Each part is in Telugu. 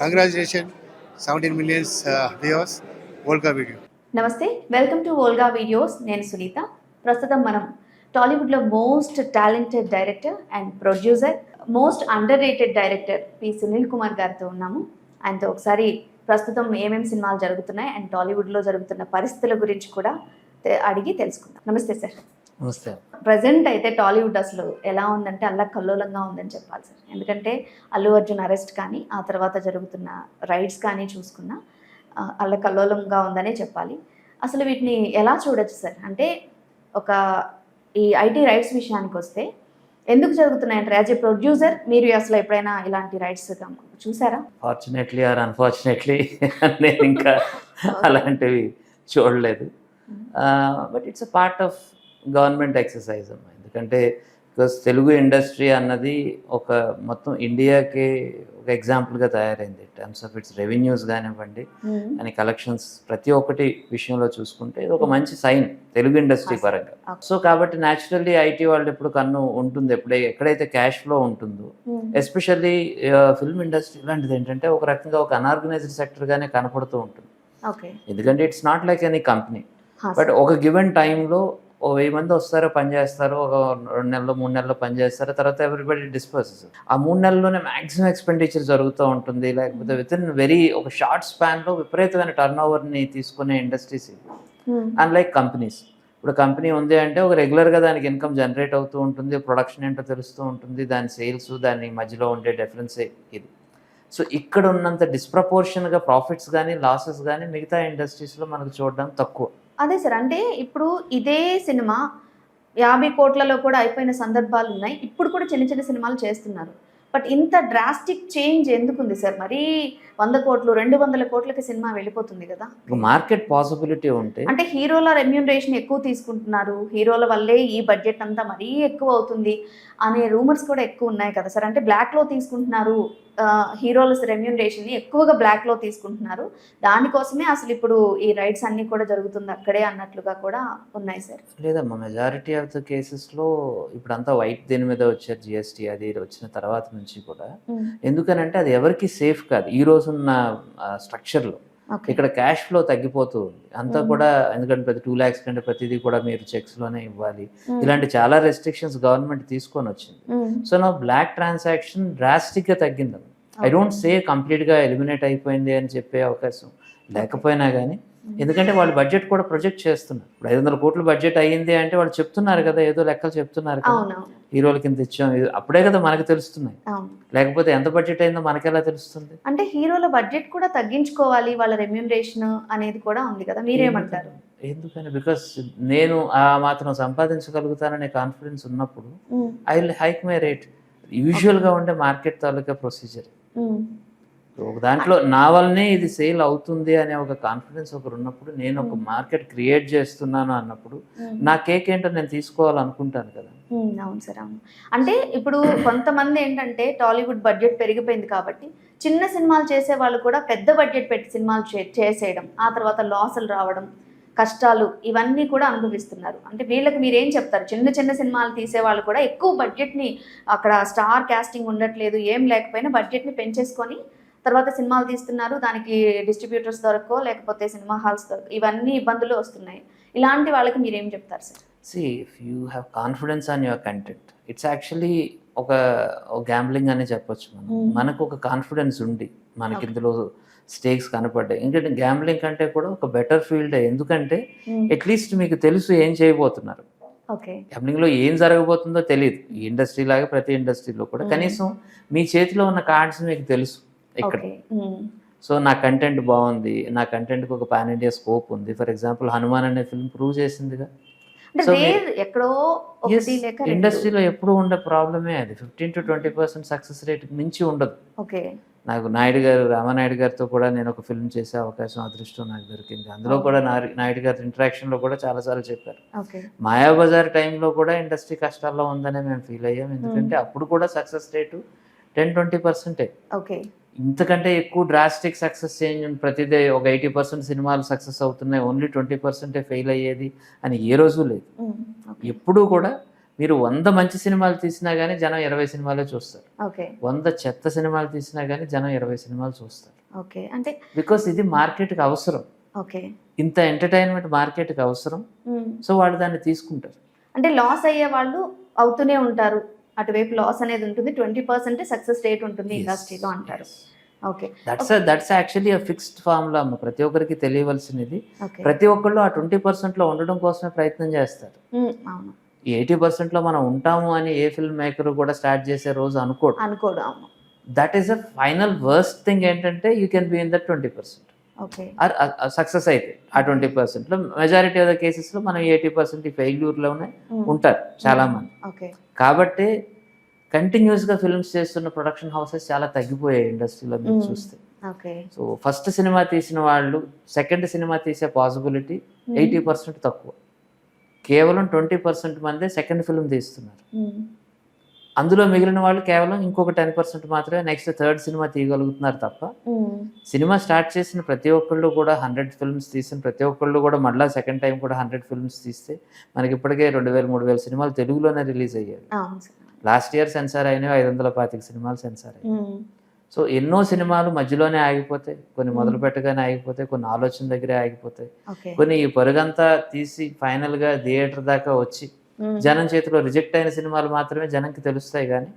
Congratulation seventeen millions viewers Olga video నమస్తే వెల్కమ్ టు ఓల్గా వీడియోస్ నేను సునీత. ప్రస్తుతం మనం టాలీవుడ్లో most talented director and producer most underrated director P Sunil Kumar గారితో ఉన్నాము. ఆయనతో ఒకసారి ప్రస్తుతం ఏమేమి సినిమాలు జరుగుతున్నాయి అండ్ టాలీవుడ్లో జరుగుతున్న పరిస్థితుల గురించి కూడా అడిగి తెలుసుకుందాం. నమస్తే సార్ నమస్తే ప్రజెంట్ అయితే టాలీవుడ్ అసలు ఎలా ఉందంటే అల్లా కల్లోలంగా ఉందని చెప్పాలి సార్. ఎందుకంటే అల్లు అర్జున్ అరెస్ట్ కానీ ఆ తర్వాత జరుగుతున్న రైడ్స్ కానీ చూసుకున్నా అల్ల కల్లోలంగా ఉందనే చెప్పాలి. అసలు వీటిని ఎలా చూడొచ్చు సార్? అంటే ఒక ఈ ఐటీ రైట్స్ విషయానికి వస్తే ఎందుకు జరుగుతున్నాయంటే యాజ్ ఏ ప్రొడ్యూసర్ మీరు అసలు ఎప్పుడైనా ఇలాంటి రైట్స్ చూసారా? ఫార్చునేట్లీ ఆర్ అన్ఫార్చునేట్లీ నేను ఇంకా అలాంటివి చూడలేదు. But it's a part of government exercise అమ్మా. ఎందుకంటే బికాస్ తెలుగు ఇండస్ట్రీ అన్నది ఒక మొత్తం ఇండియాకి ఒక ఎగ్జాంపుల్గా తయారైంది. టర్మ్స్ ఆఫ్ ఇట్స్ రెవెన్యూస్ కానివ్వండి అని కలెక్షన్స్ ప్రతి ఒక్కటి విషయంలో చూసుకుంటే ఇది ఒక మంచి సైన్ తెలుగు ఇండస్ట్రీ. పరంగా. సో కాబట్టి న్యాచురల్లీ ఐటీ వాళ్ళు ఎప్పుడు కన్ను ఉంటుంది. ఎప్పుడే ఎక్కడైతే క్యాష్ ఫ్లో ఉంటుందో ఎస్పెషల్లీ ఫిల్మ్ ఇండస్ట్రీ లాంటిది ఏంటంటే ఒక రకంగా ఒక అన్ఆర్గనైజ్డ్ సెక్టర్గానే కనపడుతూ ఉంటుంది. ఎందుకంటే it's not like any company but ఒక గివెన్ టైంలో ఓ వెయ్యి మంది వస్తారో పని చేస్తారు ఒక రెండు నెలలు మూడు నెలలు పని చేస్తారు తర్వాత ఎవ్రీబడి డిస్పర్సెస్ ఆ మూడు నెలల్లోనే మాక్సిమం ఎక్స్పెండిచర్ జరుగుతూ ఉంటుంది. లేకపోతే విత్ ఇన్ వెరీ ఒక షార్ట్ స్పాన్లో విపరీతమైన టర్న్ ఓవర్ని తీసుకునే ఇండస్ట్రీస్ అన్లైక్ కంపెనీస్ ఇప్పుడు కంపెనీ ఉంది అంటే ఒక రెగ్యులర్గా దానికి ఇన్కమ్ జనరేట్ అవుతూ ఉంటుంది ప్రొడక్షన్ ఏంటో తెలుస్తూ ఉంటుంది దాని సేల్స్ దాని మధ్యలో ఉండే డిఫరెన్సే ఇది. సో ఇక్కడ ఉన్నంత డిస్ప్రపోర్షన్గా ప్రాఫిట్స్ కానీ లాసెస్ కానీ మిగతా ఇండస్ట్రీస్లో మనకు చూడడం తక్కువ. అదే సార్ అంటే ఇప్పుడు ఇదే సినిమా యాభై కోట్లలో కూడా అయిపోయిన సందర్భాలు ఉన్నాయి ఇప్పుడు కూడా చిన్న చిన్న సినిమాలు చేస్తున్నారు. బట్ ఇంత డ్రాస్టిక్ చేంజ్ ఎందుకుంది సార్? మరీ వంద కోట్లు రెండు వందల కోట్లకి సినిమా వెళ్ళిపోతుంది కదా? మార్కెట్ పాసిబిలిటీ ఉంటే అంటే హీరోల రెమ్యూనరేషన్ ఎక్కువ తీసుకుంటున్నారు. హీరోల వల్లే ఈ బడ్జెట్ అంతా మరీ ఎక్కువ అవుతుంది అనే రూమర్స్ కూడా ఎక్కువ ఉన్నాయి కదా సార్? అంటే బ్లాక్లో తీసుకుంటున్నారు హీరోల రెమ్యూనరేషన్ని ఎక్కువగా బ్లాక్లో తీసుకుంటున్నారు. దానికోసమే అసలు ఇప్పుడు ఈ రైట్స్ అన్నీ కూడా జరుగుతుంది అక్కడే అన్నట్లుగా కూడా ఉన్నాయి సార్. లేదమ్మా మెజారిటీ ఆఫ్ ద కేసెస్లో ఇప్పుడంతా వైట్ దీని మీద వచ్చారు? జిఎస్టీ అది వచ్చిన తర్వాత నుంచి కూడా. ఎందుకనంటే అది ఎవరికి సేఫ్ కాదు. ఈ రోజున్న స్ట్రక్చర్లో ఇక్కడ క్యాష్ ఫ్లో తగ్గిపోతూ ఉంది. అంతా. కూడా ఎందుకంటే ప్రతి టూ ల్యాక్స్ కంటే ప్రతిదీ కూడా మీరు చెక్స్లోనే ఇవ్వాలి. ఇలాంటి చాలా రెస్ట్రిక్షన్స్ గవర్నమెంట్ తీసుకొని వచ్చింది. సో నా బ్లాక్ ట్రాన్సాక్షన్ డ్రాస్టిక్గా తగ్గింది. ఐ డోంట్ సే కంప్లీట్గా ఎలిమినేట్ అయిపోయింది అని చెప్పే అవకాశం. లేకపోయినా కానీ ఎందుకంటే వాళ్ళు బడ్జెట్ కూడా ప్రొజెక్ట్ చేస్తున్నారు. ఇప్పుడు ఐదు వందల కోట్ల బడ్జెట్ అయ్యింది అంటే వాళ్ళు చెప్తున్నారు కదా ఏదో లెక్కలు చెప్తున్నారు కదా. హీరోల కింద ఇచ్చాం అప్పుడే కదా మనకు తెలుస్తున్నాయి. లేకపోతే ఎంత బడ్జెట్ అయిందో మనకెలా తెలుస్తుంది? అంటే హీరోల బడ్జెట్ కూడా తగ్గించుకోవాలి వాళ్ళ రెమ్యూనరేషన్ అనేది కూడా ఉంది కదా మీరేమంటారు? ఎందుకని? బికాస్ నేను ఆ మాత్రం సంపాదించగలుగుతాననే కాన్ఫిడెన్స్ ఉన్నప్పుడు I will hike my rate యూజువల్గా ఉండే మార్కెట్ తాలూకా ప్రొసీజర్ ఒక దాంట్లో నా వల్లనే ఇది సేల్ అవుతుంది అనే ఒక కాన్ఫిడెన్స్ ఒకరు ఉన్నప్పుడు నేను ఒక. మార్కెట్ క్రియేట్ చేస్తున్నాను అన్నప్పుడు నా కేక్ ఏంటో నేను తీసుకోవాలనుకుంటాను కదా. అవును సార్ అవును. అంటే ఇప్పుడు కొంతమంది ఏంటంటే టాలీవుడ్ బడ్జెట్ పెరిగిపోయింది కాబట్టి చిన్న సినిమాలు చేసే వాళ్ళు కూడా పెద్ద బడ్జెట్ పెట్టి సినిమాలు చే- చేసేయడం ఆ తర్వాత లాసులు రావడం కష్టాలు ఇవన్నీ కూడా అనుభవిస్తున్నారు. అంటే వీళ్ళకి మీరు ఏం చెప్తారు? చిన్న చిన్న సినిమాలు తీసే వాళ్ళు కూడా ఎక్కువ బడ్జెట్ని అక్కడ స్టార్ కాస్టింగ్ ఉండట్లేదు ఏం లేకపోయినా బడ్జెట్ని పెంచేసుకొని తర్వాత సినిమాలు తీస్తున్నారు. దానికి డిస్ట్రిబ్యూటర్స్ దొరకో లేకపోతే సినిమా హాల్స్ దొరక ఇవన్నీ ఇబ్బందులు వస్తున్నాయి. ఇలాంటి వాళ్ళకి మీరు ఏం చెప్తారు sir? See if you have confidence on your content it's actually ఒక గ్యాంబ్లింగ్ అనే చెప్పొచ్చు మనం. Mm. మనకు ఒక కాన్ఫిడెన్స్ ఉంది. మనకి. ఇందులో స్టేక్స్ కనపడ్డాయి. ఎందుకంటే గ్యాంబ్లింగ్ కంటే కూడా ఒక బెటర్ ఫీల్డ్ ఎందుకంటే అట్లీస్ట్ మీకు తెలుసు ఏం చేయబోతున్నారు. ఓకే గ్యాంబ్లింగ్లో ఏం జరగబోతుందో తెలియదు ఈ ఇండస్ట్రీ లాగా ప్రతి ఇండస్ట్రీలో కూడా. Mm. కనీసం మీ చేతిలో ఉన్న కార్డ్స్ మీకు తెలుసు. ఇక్కడ. సో నా కంటెంట్ బాగుంది. నా కంటెంట్కి ఒక పాన్ ఇండియా స్కోప్ ఉంది. ఫర్ ఎగ్జాంపుల్ హనుమాన్ అనే ఫిల్మ్ ప్రూవ్ చేసిందిగా. ఇండస్ట్రీలో ఎప్పుడు ఉండే ప్రాబ్లమే అది. Fifteen to twenty percent success rate మించి ఉండదు. నాకు నాయుడు గారు రామనాయుడు గారితో కూడా నేను ఒక ఫిల్మ్ చేసే అవకాశం అదృష్టం నాకు దొరికింది. అందులో. కూడా నాయుడు గారి ఇంటరాక్షన్లో కూడా చాలాసార్లు చెప్పారు. మాయాబజార్ టైంలో కూడా ఇండస్ట్రీ కష్టాల్లో ఉందనే మేము ఫీల్ అయ్యాం. ఎందుకంటే అప్పుడు కూడా సక్సెస్ రేటు టెన్ ట్వంటీ పర్సెంటే. ఇంతకంటే ఎక్కువ డ్రాస్టిక్ సక్సెస్ చేంజ్ ప్రతిదే ఒక ఎయిటీ పర్సెంట్ సినిమాలు సక్సెస్ అవుతున్నాయి. ఓన్లీ ట్వంటీ పర్సెంటే ఫెయిల్ అయ్యేది అని ఏ రోజు లేదు. ఎప్పుడూ కూడా మీరు వంద మంచి సినిమాలు తీసినా కానీ జనం ఇరవై సినిమాలే చూస్తారు. ఓకే. వంద చెత్త సినిమాలు తీసినా కానీ జనం ఇరవై సినిమాలు చూస్తారు. ఓకే. అంటే బికాస్ ఇది మార్కెట్కి అవసరం. ఓకే. ఇంత ఎంటర్టైన్మెంట్ మార్కెట్కి అవసరం. సో వాళ్ళు దాన్ని తీసుకుంటారు. అంటే లాస్ అయ్యే వాళ్ళు అవుతూనే ఉంటారు. అటువైపు లాస్ అనేది ఉంటుంది. ట్వంటీ పర్సెంట్ సక్సెస్ రేట్ ఉంటుంది ఇండస్ట్రీలో అంటారు. Okay that's that's actually fixed formula అమ్మ ప్రతి ఒక్కరికి తెలియవలసినది. ప్రతి ఒక్కళ్ళు ఆ ట్వంటీ పర్సెంట్లో ఉండడం కోసమే ప్రయత్నం చేస్తారు. అవును. ఎయిటీ పర్సెంట్లో మనం ఉంటాము అని ఏ ఫిల్మ్ మేకర్ కూడా స్టార్ట్ చేసే రోజు అనుకోడు. అనుకోడు అవును. That is a final worst thing ఏంటంటే you can be in that twenty percent okay success అయితే ఆ ట్వంటీ పర్సెంట్లో మెజారిటీ ఆఫ్ ద కేసెస్లో మనం ఎయిటీ పర్సెంట్ ఫెయిల్యూర్లోనే. ఉంటారు చాలామంది. ఓకే కాబట్టి కంటిన్యూస్గా ఫిల్మ్స్ చేస్తున్న ప్రొడక్షన్ హౌసెస్ చాలా తగ్గిపోయాయి ఇండస్ట్రీలో మీరు మ్మ్. చూస్తే. సో ఫస్ట్ సినిమా తీసిన వాళ్ళు సెకండ్ సినిమా తీసే పాసిబిలిటీ ఎయిటీ పర్సెంట్ తక్కువ. కేవలం ట్వంటీ పర్సెంట్ మందే సెకండ్ ఫిల్మ్ తీస్తున్నారు. మ్మ్. అందులో మిగిలిన వాళ్ళు కేవలం ఇంకొక టెన్ పర్సెంట్ మాత్రమే నెక్స్ట్ థర్డ్ సినిమా తీయగలుగుతున్నారు తప్ప మ్మ్. సినిమా స్టార్ట్ చేసిన ప్రతి ఒక్కళ్ళు కూడా హండ్రెడ్ ఫిల్మ్స్ తీసిన ప్రతి ఒక్కళ్ళు కూడా మళ్ళీ సెకండ్ టైం కూడా హండ్రెడ్ ఫిల్మ్స్ తీస్తే మనకి ఇప్పటికే రెండు వేల మూడు వేల సినిమాలు తెలుగులోనే రిలీజ్ అయ్యాయి లాస్ట్ ఇయర్ సెన్సార్ అయినవి ఐదు వందల పాతిక సినిమాలు సెన్సార్ అయ్యాయి. సో ఎన్నో సినిమాలు మధ్యలోనే ఆగిపోతాయి కొన్ని మొదలు పెట్టగానే ఆగిపోతాయి కొన్ని ఆలోచన దగ్గరే ఆగిపోతాయి కొన్ని ఈ పరుగంతా తీసి ఫైనల్గా థియేటర్ దాకా వచ్చి. జనం చేతిలో రిజెక్ట్ అయిన సినిమాలు మాత్రమే జనంకి తెలుస్తాయి కానీ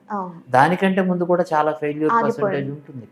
దానికంటే ముందు కూడా చాలా ఫెయిల్యూర్. పర్సంటేజ్ ఉంటుంది